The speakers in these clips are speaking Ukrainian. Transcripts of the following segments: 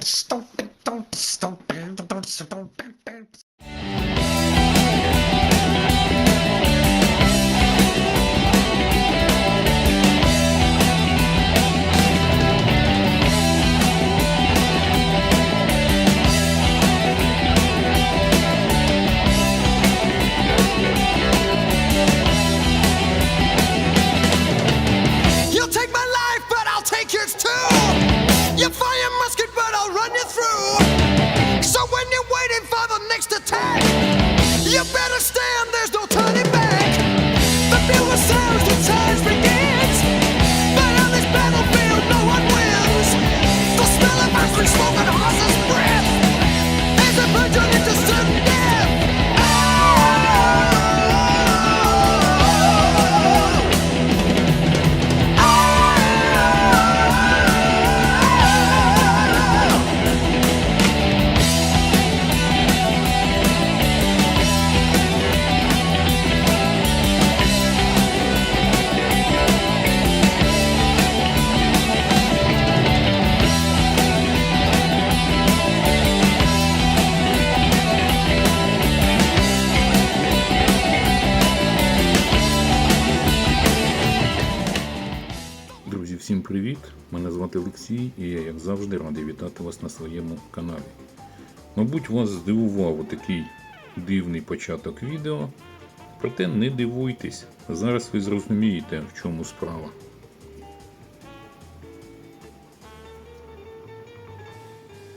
Stop. We're smoking. Всім привіт! Мене звати Олексій і я, як завжди, радий вітати вас на своєму каналі. Мабуть, вас здивував такий дивний початок відео. Проте не дивуйтесь, зараз ви зрозумієте, в чому справа.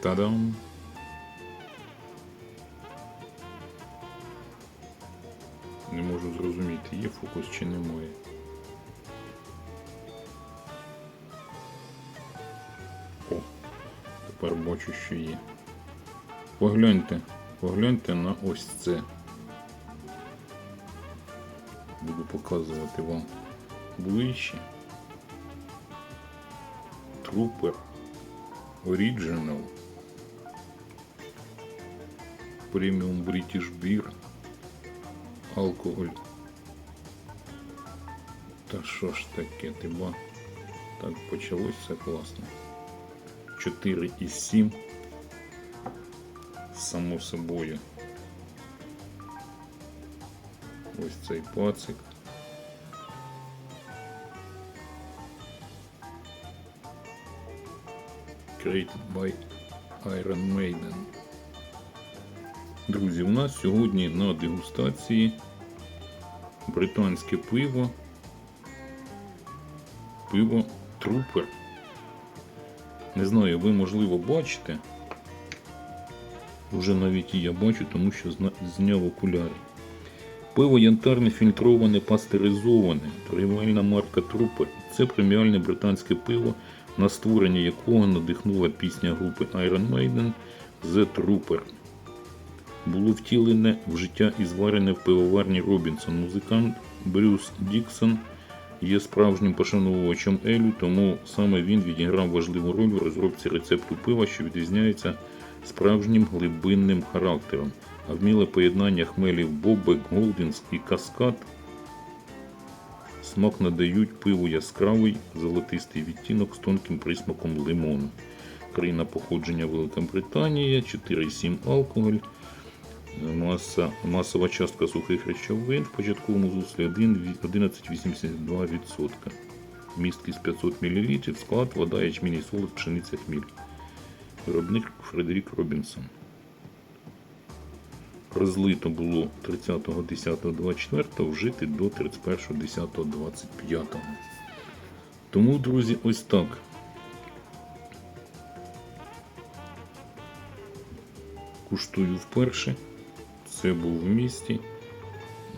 Та-дам! Не можу зрозуміти, є фокус чи немає. Бачу, що є. Погляньте, погляньте на ось це. Буду показувати вам ближче. Трупер Original Premium British Beer Алкоголь. Та що ж таке, ти ба? Так почалось все класно. 4,7. Само собою. Ось цей пацик. Created by Iron Maiden. Друзі, у нас сьогодні на дегустації британське пиво. Пиво Трупер. Не знаю, ви можливо бачите. Вже навіть і я бачу, тому що зняв окуляри. Пиво янтарне фільтроване, пастеризоване, торгівельна марка Трупер. Це преміальне британське пиво, на створення якого надихнула пісня групи Iron Maiden The Trooper. Було втілене в життя і зварене в пивоварні Робінсон. Музикант Брюс Діксон є справжнім пошановувачем Елю, тому саме він відіграв важливу роль в розробці рецепту пива, що відрізняється справжнім глибинним характером. А вміле поєднання хмелів Бобек, Голдінс і Каскад смак надають пиву яскравий золотистий відтінок з тонким присмаком лимону. Країна походження Велика Британія, 4,7 алкоголь. Маса, масова частка сухих речовин в початковому зуслі 11,82%. Місткість 500 мл, склад, вода, ячмінь і солод, пшениця хміль. Виробник Фредерік Робінсон. Розлито було 30.10.24, вжити до 31.10.25. Тому, друзі, ось так. Куштую вперше. Це був в місті.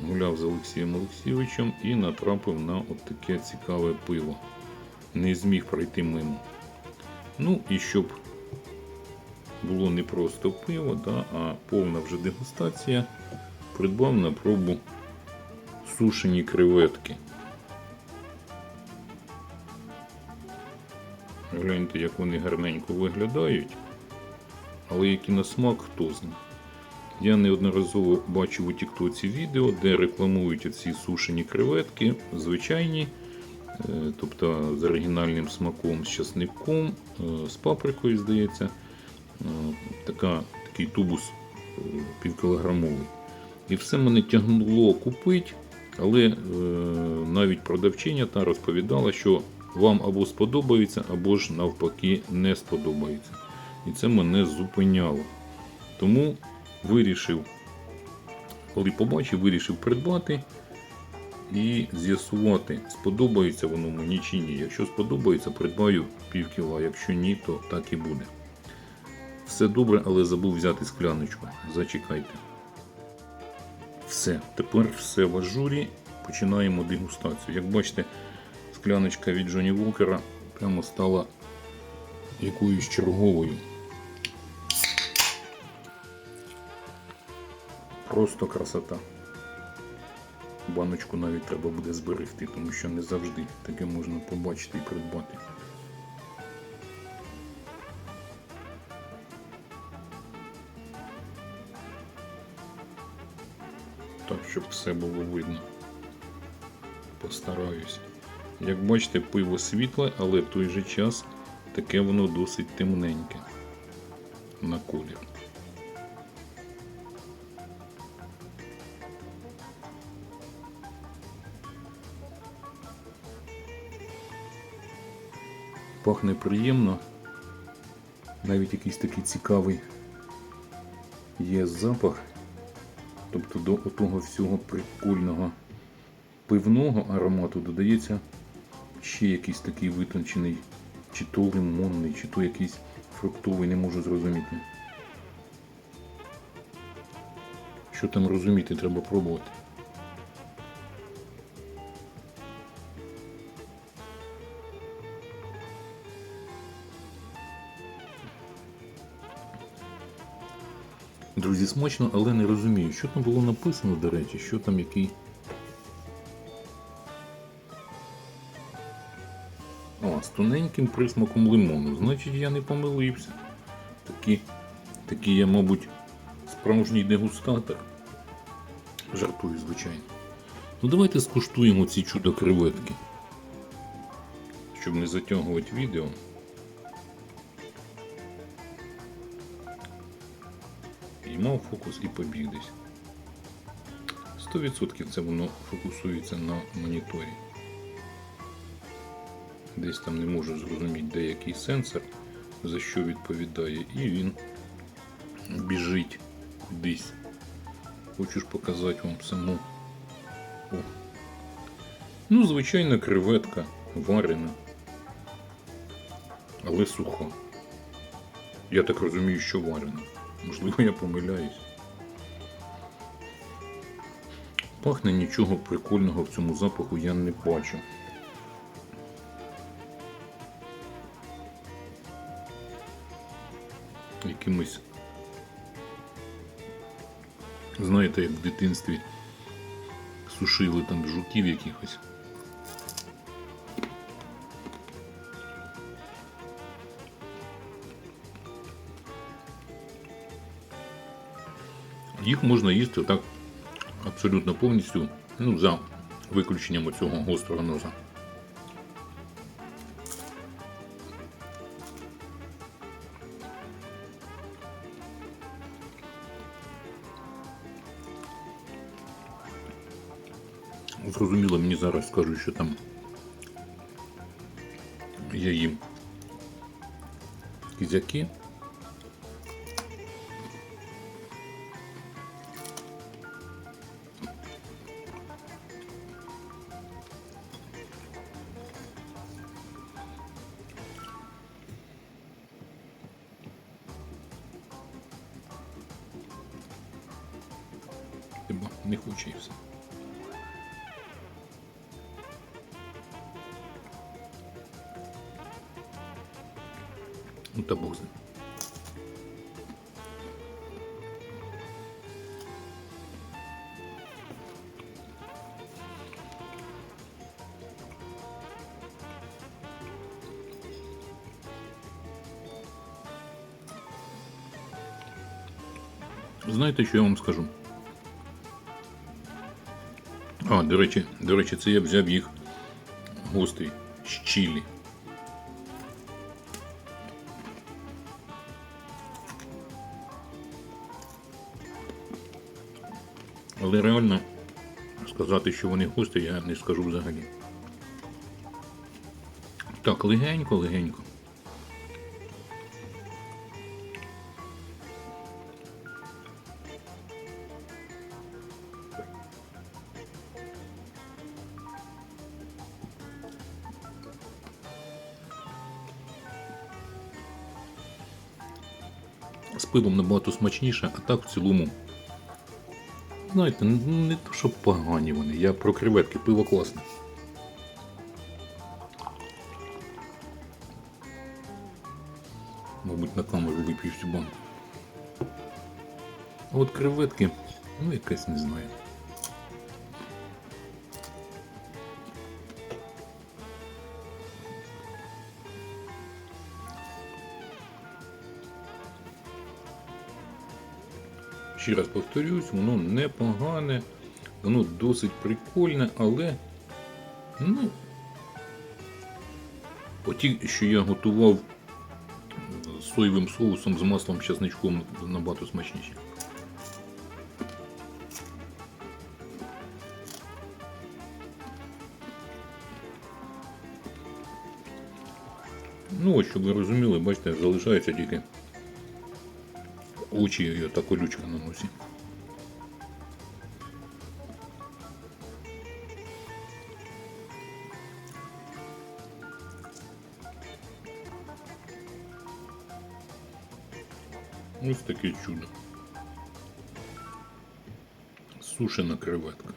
Гуляв з Олексієм Олексійовичем і натрапив на от таке цікаве пиво. Не зміг пройти мимо. Ну і щоб було не просто пиво, да, а повна вже дегустація, придбав на пробу сушені креветки. Гляньте, як вони гарненько виглядають, але які на смак, хто знає. Я неодноразово бачив у Тіктоці відео, де рекламують ці сушені креветки, звичайні, е, тобто з оригінальним смаком, з часником, е, з паприкою, здається. Е, Така, такий тубус півкілограмовий. І все мене тягнуло купити, але навіть продавчиня та розповідала, що вам або сподобається, або ж навпаки не сподобається. І це мене зупиняло. Тому вирішив, коли побачив, вирішив придбати і з'ясувати, сподобається воно мені чи ні. Якщо сподобається, придбаю пів кіла, якщо ні, то так і буде. Все добре, але забув взяти скляночку. Зачекайте. Все, тепер все в ажурі. Починаємо дегустацію. Як бачите, скляночка від Джоні Волкера прямо стала якоюсь черговою. Просто красота. Баночку навіть треба буде зберегти, тому що не завжди таке можна побачити і придбати. Так, щоб все було видно. Постараюсь. Як бачите, пиво світле, але в той же час таке воно досить темненьке на колір. Пахне приємно. Навіть якийсь такий цікавий є запах. Тобто до того всього прикольного пивного аромату додається ще якийсь такий витончений, чи то лимонний, чи то якийсь фруктовий, не можу зрозуміти. Що там розуміти, треба пробувати. Друзі, смачно, але не розумію, що там було написано, до речі, що там який. О, з тоненьким присмаком лимону. Значить, я не помилився. Такі, такий я, мабуть, справжній дегустатор. Жартую, звичайно. Ну давайте скуштуємо ці чудо креветки. Щоб не затягувати відео. Піймав фокус і побіг десь. 100% це воно фокусується на моніторі. Десь там не можу зрозуміти, де який сенсор, за що відповідає, і він біжить кудись. Хочу ж показати вам саму. О. Ну, звичайна креветка варена, але суха. Я так розумію, що варена. Можливо, я помиляюсь. Пахне нічого прикольного в цьому запаху я не бачу. Якимось, знаєте, як в дитинстві сушили там жуків якихось. Їх можна їсти так абсолютно повністю, ну, за виключенням цього гострого носа. Зрозуміло, мені зараз скажуть, що там я їм кізяки. Не хоче і все. Ну та Бог з ним. Знаєте, що я вам скажу? А, до речі, до речі, це я взяв їх гострий з чилі. Але реально сказати, що вони гострі, я не скажу взагалі. Так, легенько, З пивом набагато смачніше, а так в цілому. Знаєте, не то, що погані вони. Я про креветки, пиво класне. Мабуть, на камеру вип'ю всю банку. А от креветки, ну якась не знаю. Ще раз повторюсь, воно непогане, воно досить прикольне, але ну, оті, що я готував з соєвим соусом з маслом часничком набагато смачніші. Ну, щоб ви розуміли, бачите, залишається тільки очі і та колючка на носі. Ось таке чудо. Сушена креветка.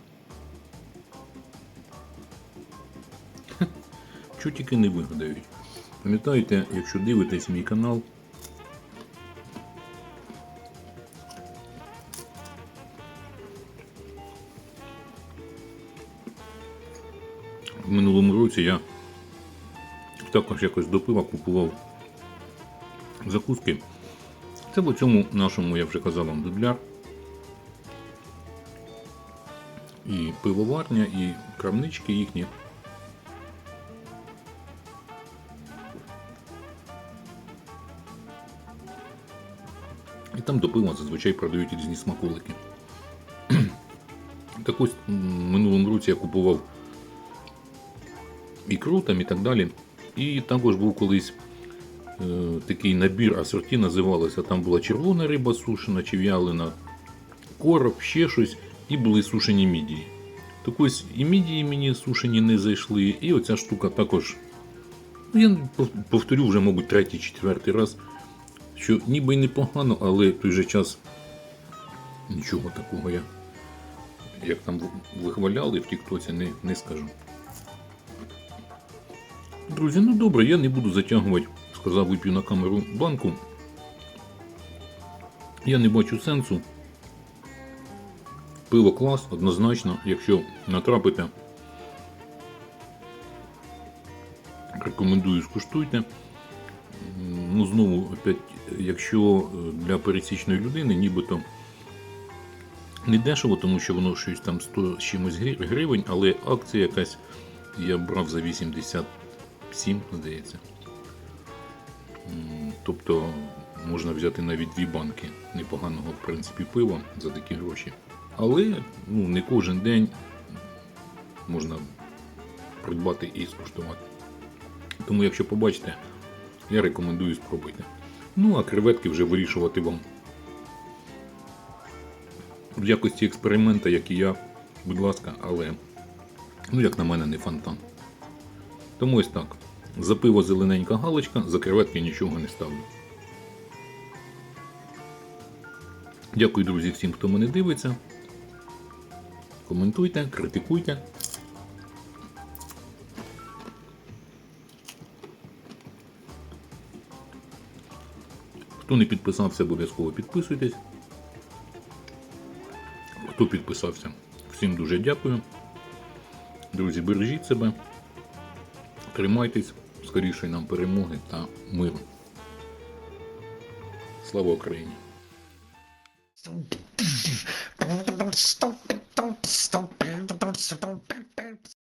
Чого не вигадають. Пам'ятаєте, якщо дивитесь мій канал, в минулому році я також якось до пива купував закуски. Це в цьому нашому, я вже казав вам, дубляр. І пивоварня, і крамнички їхні. І там до пива зазвичай продають різні смаколики. Так ось в минулому році я купував ікру там і так далі. І також був колись е, такий набір асорті називалося. Там була червона риба сушена чи в'ялена, короб, ще щось, і були сушені мідії. Так ось і мідії мені сушені не зайшли, і оця штука також. Ну, я пов- повторю вже, мабуть, третій, четвертий раз, що ніби й непогано, але в той же час нічого такого я, як там вихваляли в Тіктоці, не, не скажу. Друзі, ну добре, я не буду затягувати, сказав, вип'ю на камеру банку. Я не бачу сенсу. Пиво клас, однозначно, якщо натрапите, рекомендую скуштуйте. Ну, знову, опять, якщо е, для пересічної людини, нібито не дешево, тому що воно щось там 100 з чимось гривень, але акція якась я брав за 87, здається. Тобто можна взяти навіть дві банки непоганого, в принципі, пива за такі гроші. Але ну, не кожен день можна придбати і скуштувати. Тому, якщо побачите, я рекомендую спробуйте. Ну, а креветки вже вирішувати вам. В якості експеримента, як і я, будь ласка, але, ну, як на мене, не фонтан. Тому ось так. За пиво зелененька галочка, за креветки нічого не ставлю. Дякую, друзі, всім, хто мене дивиться. Коментуйте, критикуйте. Хто не підписався, обов'язково підписуйтесь. Хто підписався, всім дуже дякую. Друзі, бережіть себе, тримайтесь, скорішої нам перемоги та миру. Слава Україні!